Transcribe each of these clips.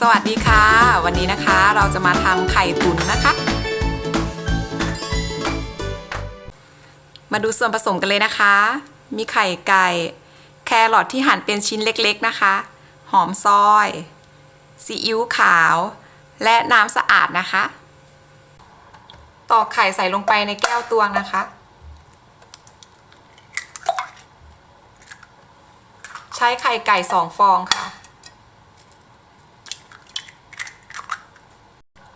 สวัสดีค่ะ วันนี้นะคะเราจะมาทำไข่ตุ๋นนะคะ มาดูส่วนผสมกันเลยนะคะ มีไข่ไก่ แครอทที่หั่นเป็นชิ้นเล็กๆนะคะ หอมซอยซีอิ๊วขาว และน้ำสะอาดนะคะ ตอกไข่ใส่ลงไปในแก้วตวงนะคะใช้ไข่ไก่สองฟองค่ะ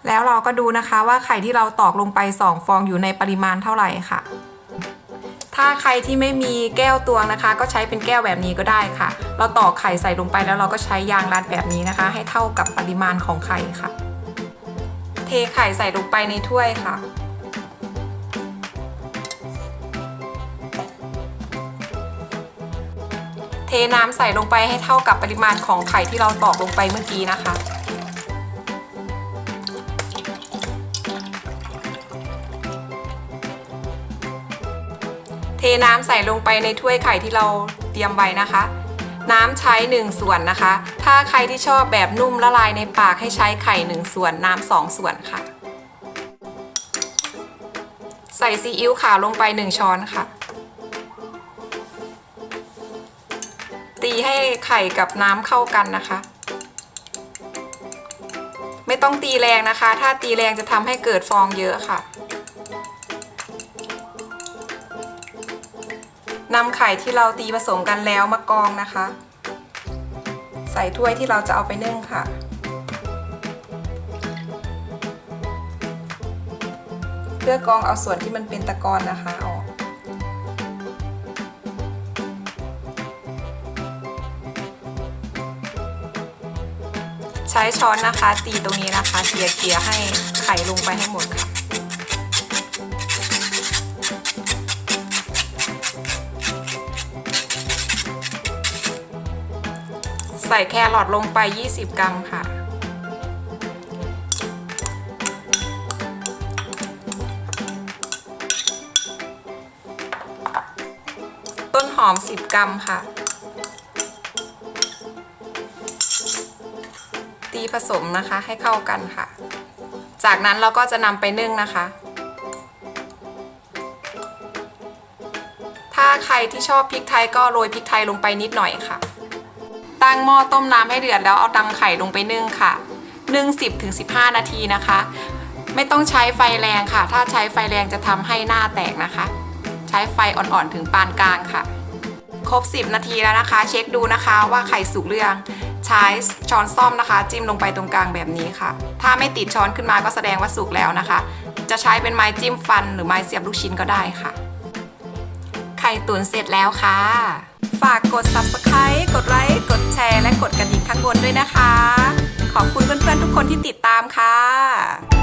แล้วเราก็ดูนะคะว่าไข่ที่เราตอกลงไป 2 ฟองอยู่ในปริมาณเท่าไหร่ค่ะ ถ้าใครที่ไม่มีแก้วตวงนะคะ ก็ใช้เป็นแก้วแบบนี้ก็ได้ค่ะ เราตอกไข่ใส่ลงไปแล้วเราก็ใช้ยางรัดแบบนี้นะคะ ให้เท่ากับปริมาณของไข่ค่ะ เทไข่ใส่ลงไปในถ้วยค่ะเทน้ำใส่ลงไปให้เท่ากับปริมาณของไข่ที่เราตอกลงไปเมื่อกี้นะคะ เทน้ำใส่ลงไปในถ้วยไข่ที่เราเตรียมไว้นะคะ น้ำใช้ 1 ส่วนนะคะ ถ้าใครที่ชอบแบบนุ่มละลายในปากให้ใช้ไข่ 1 ส่วนน้ำ2ส่วนค่ะ ใส่ซีอิ๊วขาวลงไป 1 ช้อนค่ะ ตีให้ไข่กับน้ำเข้ากันนะคะ ไม่ต้องตีแรงนะคะ ถ้าตีแรงจะทำให้เกิดฟองเยอะค่ะ นำไข่ที่เราตีผสมกันแล้วมากองนะคะ ใส่ถ้วยที่เราจะเอาไปนึ่งค่ะ เพื่อกองเอาส่วนที่มันเป็นตะกอนนะคะออกใช้ช้อนนะคะตีตรงนี้นะคะเกลี่ยเกลี่ยให้ไข่ลงไปให้หมดค่ะ ใส่แครอทลงไป 20 กรัมค่ะ ต้นหอม 10 กรัมค่ะ ตีผสมนะคะให้เข้ากันค่ะ จากนั้นเราก็จะนำไปนึ่งนะคะถ้าใครที่ชอบพริกไทยก็โรยพริกไทยลงไปนิดหน่อยค่ะ ตั้งหม้อต้มน้ำให้เดือดแล้วเอาตังไข่ลงไปนึ่งค่ะ นึ่ง 10-15 นาทีนะคะ ไม่ต้องใช้ไฟแรงค่ะ ถ้าใช้ไฟแรงจะทำให้หน้าแตกนะคะ ใช้ไฟอ่อนๆถึงปานกลางค่ะ ครบ 10 นาทีแล้วนะคะ เช็คดูนะคะว่าไข่สุกหรือยังใช้ช้อนซ่อมนะคะ จิ้มลงไปตรงกลางแบบนี้ค่ะ ถ้าไม่ติดช้อนขึ้นมาก็แสดงว่าสุกแล้วนะคะ จะใช้เป็นไม้จิ้มฟันหรือไม้เสียบลูกชิ้นก็ได้ค่ะ ไข่ตุ๋นเสร็จแล้วค่ะ ฝากกด subscribe กดไลค์ กดแชร์ และกดกระดิ่งข้างบนด้วยนะคะ ขอบคุณเพื่อนๆทุกคนที่ติดตามค่ะ